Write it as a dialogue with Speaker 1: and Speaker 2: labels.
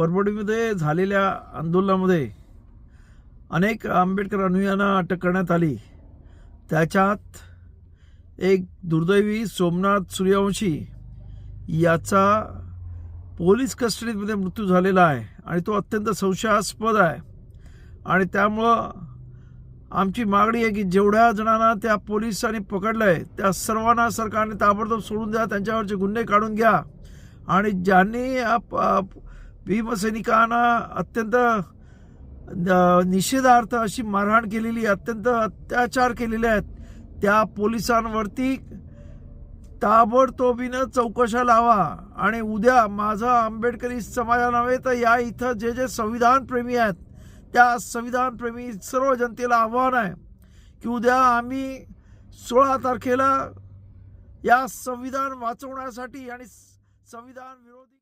Speaker 1: परभणीमध्ये झालेल्या आंदोलनामध्ये अनेक आंबेडकर अनुयांना अटक करण्यात आली. त्याच्यात एक दुर्दैवी सोमनाथ सूर्यवंशी याचा पोलीस कस्टडीमध्ये मृत्यू झालेला आहे आणि तो अत्यंत संशयास्पद आहे. आणि त्यामुळं आमची मागणी आहे की जेवढ्या जणांना त्या पोलिसांनी पकडलं आहे त्या सर्वांना सरकारने ताबडतोब सोडून द्या त्यांच्यावरचे गुन्हे काढून घ्या. आणि ज्यांनी या भीमसैनिकांना अत्यंत न- निषेधार्थ अशी मारहाण केलेली अत्यंत अत्याचार केलेले आहेत. त्या पोलिसांवरती ताबडतोबीनं चौकशा लावा आणि उद्या माझा आंबेडकरी समाजा नव्हे तर या इथं जे जे संविधान प्रेमी आहेत त्या संविधान प्रेमी सर्व जनतेला आव्हान आहे की उद्या आम्ही सोळा तारखेला या संविधान वाचवण्यासाठी आणि संविधान विरोधी